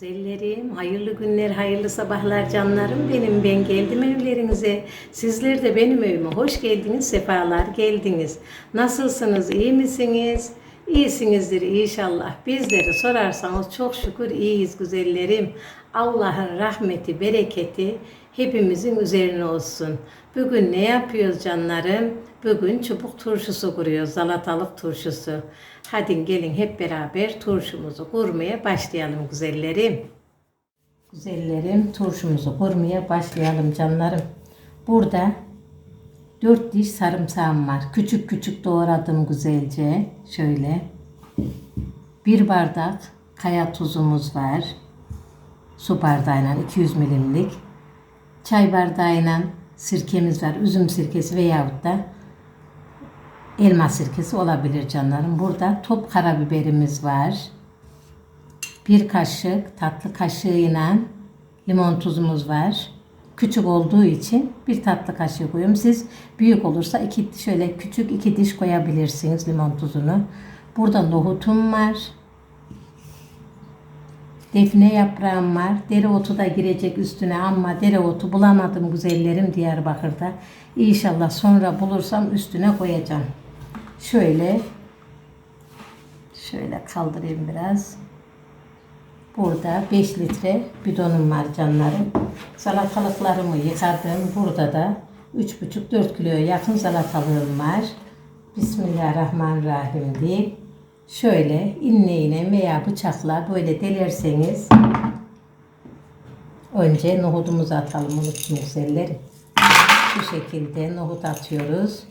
Güzellerim, hayırlı günler, hayırlı sabahlar canlarım benim. Ben geldim evlerinize. Sizler de benim evime hoş geldiniz, sefalar geldiniz. Nasılsınız, iyi misiniz? İyisinizdir inşallah. Bizleri sorarsanız çok şükür iyiyiz güzellerim. Allah'ın rahmeti, bereketi hepimizin üzerine olsun. Bugün ne yapıyoruz canlarım? Bugün çubuk turşusu kuruyoruz, salatalık turşusu. Hadi gelin hep beraber turşumuzu kurmaya başlayalım güzellerim. Güzellerim turşumuzu kurmaya başlayalım canlarım. Burada 4 diş sarımsağım var. Küçük küçük doğradım güzelce. Şöyle. Bir bardak kaya tuzumuz var. Su bardağıyla 200 milimlik. Çay bardağıyla sirkemiz var. Üzüm sirkesi veyahut da elma sirkesi olabilir canlarım. Burada top karabiberimiz var. Bir kaşık tatlı kaşığıyla limon tuzumuz var. Küçük olduğu için bir tatlı kaşığı koyuyorum. Siz büyük olursa iki şöyle küçük iki diş koyabilirsiniz limon tuzunu. Burada nohutum var. Defne yaprağım var. Dereotu da girecek üstüne ama dereotu bulamadım güzellerim Diyarbakır'da. İnşallah sonra bulursam üstüne koyacağım. Şöyle şöyle kaldırayım biraz. Burada 5 litre bidonum var canlarım. Salatalıklarımı yıkadım. Burada da 3,5-4 kiloya yakın salatalığım var. Bismillahirrahmanirrahim deyip şöyle inneğine veya bıçakla böyle delerseniz önce nohudumuzu atalım unuttum güzellerim. Bu şekilde nohut atıyoruz.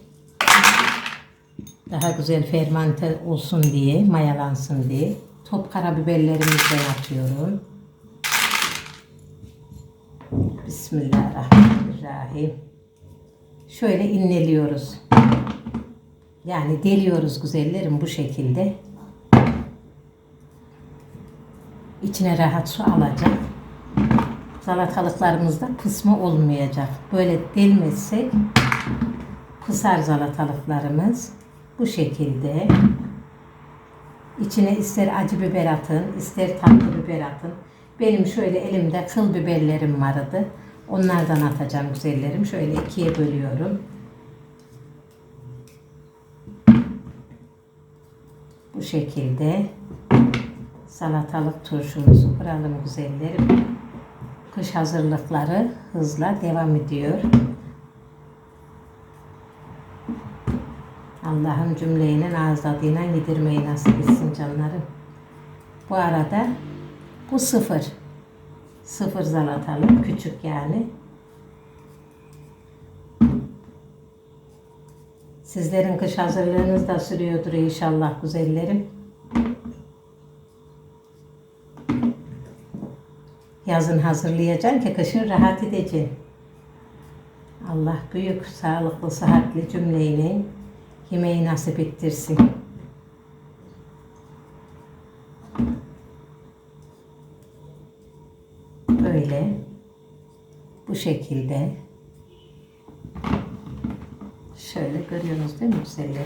Daha güzel fermente olsun diye, mayalansın diye. Top karabiberlerimizden atıyorum. Bismillahirrahmanirrahim. Şöyle inneliyoruz. Yani deliyoruz güzellerim bu şekilde. İçine rahat su alacak. Salatalıklarımızda pısma olmayacak. Böyle delmezsek pısar salatalıklarımız. Bu şekilde. İçine ister acı biber atın, ister tatlı biber atın. Benim şöyle elimde kıl biberlerim vardı. Onlardan atacağım güzellerim. Şöyle ikiye bölüyorum. Bu şekilde salatalık turşumuzu kuralım güzellerim. Kış hazırlıkları hızla devam ediyor. Allah'ın cümleyle ağız tadıyla yedirmeyi nasip etsin canlarım. Bu arada bu sıfır. Sıfır salatalık. Küçük yani. Sizlerin kış hazırlığınız da sürüyordur inşallah güzellerim. Yazın hazırlayacaksın ki kışın rahat edeceksin. Allah büyük, sağlıklı, sıhhatli cümleyle yemeği nasip ettirsin. Böyle bu şekilde şöyle görüyorsunuz değil mi güzeller?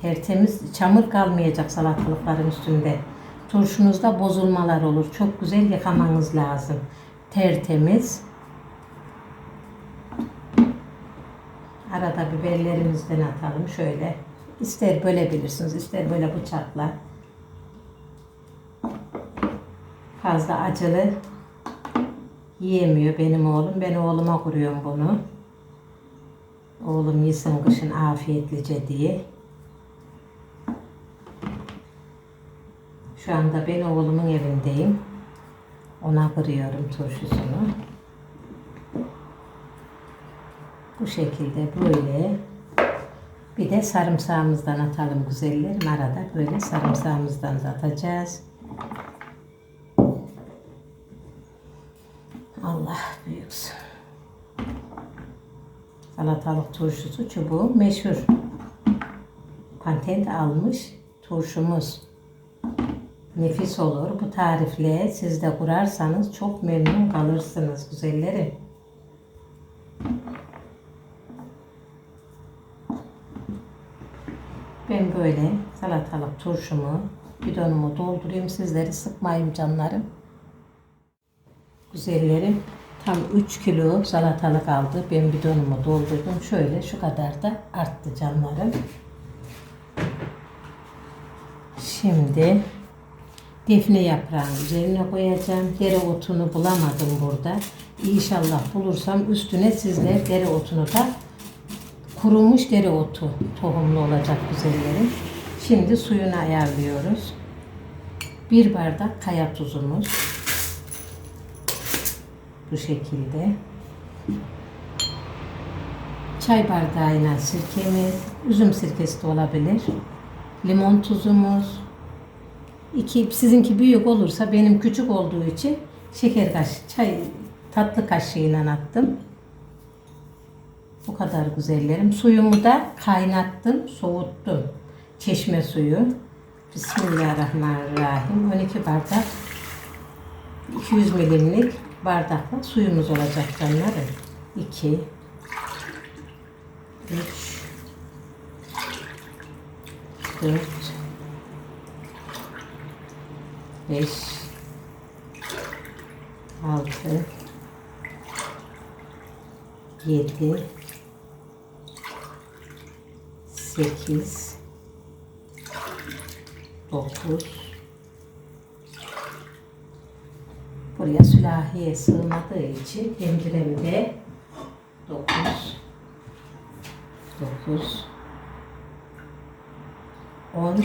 Tertemiz çamur kalmayacak salatalıkların üstünde. Turşunuzda bozulmalar olur. Çok güzel yıkamanız lazım. Tertemiz. Arada biberlerimizden atalım şöyle. İster bölebilirsiniz, ister böyle bıçakla. Fazla acılı yiyemiyor benim oğlum. Ben oğluma kuruyorum bunu. Oğlum yesin kışın afiyetlice diye. Şu anda ben oğlumun evindeyim. Ona kırıyorum turşusunu. Bu şekilde böyle. Bir de sarımsağımızdan atalım güzellerim. Arada böyle sarımsağımızdan da atacağız. Salatalık turşusu çubuğu meşhur. Patent almış turşumuz. Nefis olur. Bu tarifle siz de kurarsanız çok memnun kalırsınız güzellerim. Ben böyle salatalık turşumu bidonumu doldurayım. Sizleri sıkmayayım canlarım. Güzellerim tam 3 kilo salatalık aldı. Ben bidonumu doldurdum. Şöyle şu kadar da arttı canlarım. Şimdi defne yaprağını üzerine koyacağım. Dereotunu bulamadım burada. İnşallah bulursam üstüne sizler dereotunu da kurumuş dereotu tohumlu olacak güzellerim. Şimdi suyunu ayarlıyoruz. Bir bardak kaya tuzumuz. Bu şekilde. Çay bardağıyla sirkemiz, üzüm sirkesi de olabilir. Limon tuzumuz. İki, sizinki büyük olursa benim küçük olduğu için şeker kaş, çay tatlı kaşığıyla attım. Bu kadar güzellerim. Suyumu da kaynattım, soğuttum. Çeşme suyu. Bismillahirrahmanirrahim. 12 bardak 200 milimlik bardakla suyumuz olacak canlarım. 2 3 4 5 6 7 8 9 Buraya sülahiye sığmadığı için tenceremde 9 9 10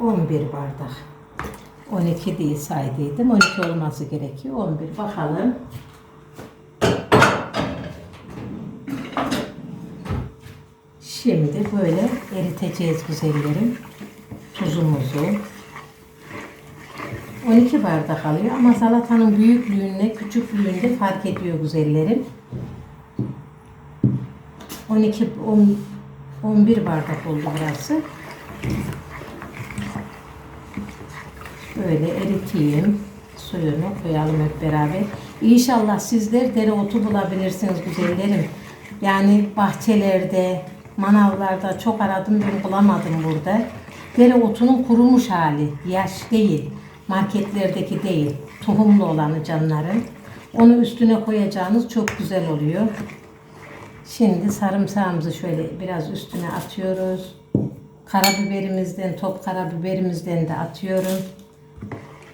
11 bardak. 12 diye saydıydım. 12 olması gerekiyor. 11 bakalım. Şimdi böyle eriteceğiz güzellerim. Tuzumuzu. 12 bardak alıyor ama salatanın büyüklüğünde, küçüklüğünde fark ediyor güzellerim. 12 10, 11 bardak oldu burası. Böyle eriteyim. Suyunu koyalım hep beraber. İnşallah sizler dereotu bulabilirsiniz güzellerim. Yani bahçelerde, manavlarda çok aradım ben bulamadım burada. Dereotunun kurumuş hali, yaş değil, marketlerdeki değil, tohumlu olanı canların. Onu üstüne koyacağınız çok güzel oluyor. Şimdi sarımsağımızı şöyle biraz üstüne atıyoruz. Karabiberimizden, top karabiberimizden de atıyorum.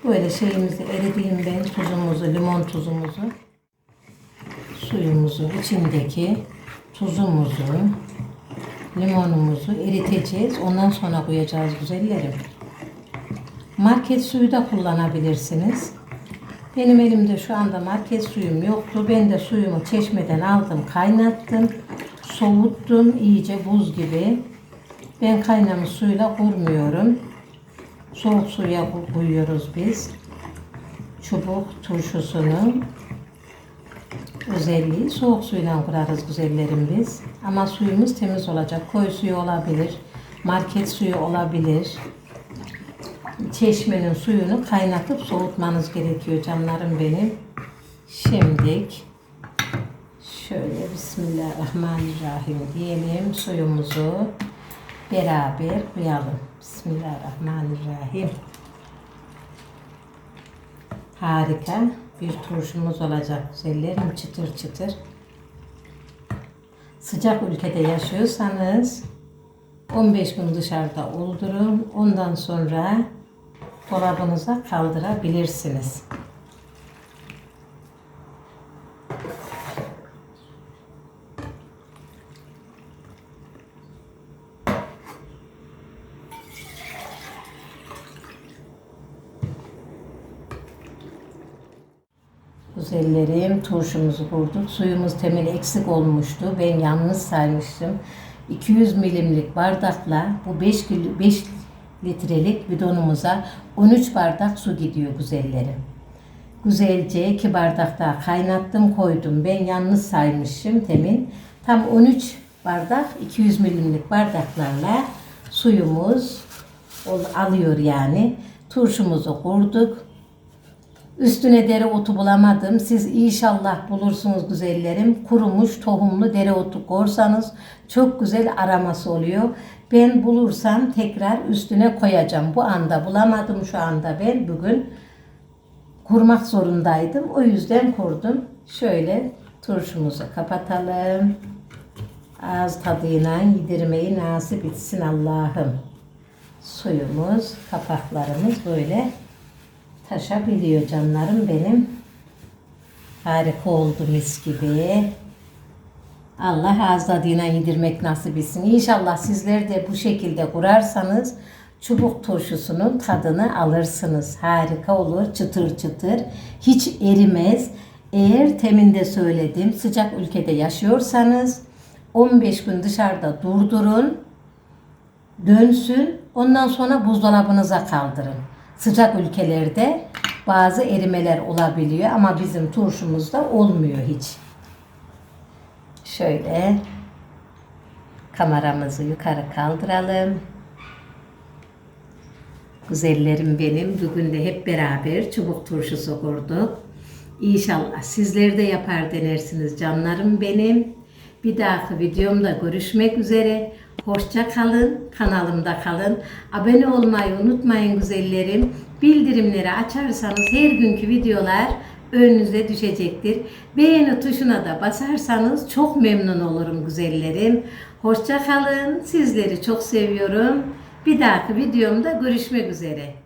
Böyle şeyimizi erideyim ben tuzumuzu, limon tuzumuzu. Suyumuzu içindeki tuzumuzu, limonumuzu eriteceğiz. Ondan sonra koyacağız güzellerim. Market suyu da kullanabilirsiniz. Benim elimde şu anda market suyum yoktu. Ben de suyumu çeşmeden aldım, kaynattım. Soğuttum iyice buz gibi. Ben kaynamış suyla kurmuyorum. Soğuk suya koyuyoruz biz. Çubuk turşusunu özelliği soğuk suyla kurarız güzellerim biz. Ama suyumuz temiz olacak. Koy suyu olabilir. Market suyu olabilir. Çeşmenin suyunu kaynatıp soğutmanız gerekiyor canlarım benim. Şimdilik şöyle Bismillahirrahmanirrahim diyelim. Suyumuzu beraber koyalım. Bismillahirrahmanirrahim. Harika bir turşumuz olacak güzellerim çıtır çıtır. Sıcak ülkede yaşıyorsanız 15 gün dışarıda oldurun. Ondan sonra dolabınıza kaldırabilirsiniz. Güzellerim turşumuzu kurduk. Suyumuz temel eksik olmuştu. Ben yalnız saymıştım. 200 milimlik bardakla bu 5 kilo 5 litrelik bidonumuza 13 bardak su gidiyor güzellerim. Güzelce 2 bardak daha kaynattım koydum. Ben yalnız saymışım temin. Tam 13 bardak 200 milimlik bardaklarla suyumuz alıyor yani. Turşumuzu kurduk. Üstüne dereotu bulamadım. Siz inşallah bulursunuz güzellerim. Kurumuş tohumlu dereotu korsanız çok güzel araması oluyor. Ben bulursam tekrar üstüne koyacağım. Bu anda bulamadım şu anda ben bugün kurmak zorundaydım. O yüzden kurdum. Şöyle turşumuzu kapatalım. Ağız tadıyla yedirmeyi nasip etsin Allah'ım. Suyumuz, kapaklarımız böyle taşabiliyor canlarım benim. Harika oldu mis gibi. Allah ağız tadıyla yedirmek nasip etsin. İnşallah sizler de bu şekilde kurarsanız çubuk turşusunun tadını alırsınız. Harika olur, çıtır çıtır. Hiç erimez. Eğer teminde söyledim sıcak ülkede yaşıyorsanız 15 gün dışarıda durdurun dönsün. Ondan sonra buzdolabınıza kaldırın. Sıcak ülkelerde bazı erimeler olabiliyor ama bizim turşumuzda olmuyor hiç. Şöyle kameramızı yukarı kaldıralım. Güzellerim benim. Bugün de hep beraber çubuk turşusu kurduk. İnşallah sizler de yapar denersiniz canlarım benim. Bir dahaki videomda görüşmek üzere. Hoşça kalın, kanalımda kalın. Abone olmayı unutmayın güzellerim. Bildirimleri açarsanız her günkü videolar önünüze düşecektir. Beğeni tuşuna da basarsanız çok memnun olurum güzellerim. Hoşça kalın. Sizleri çok seviyorum. Bir dahaki videomda görüşmek üzere.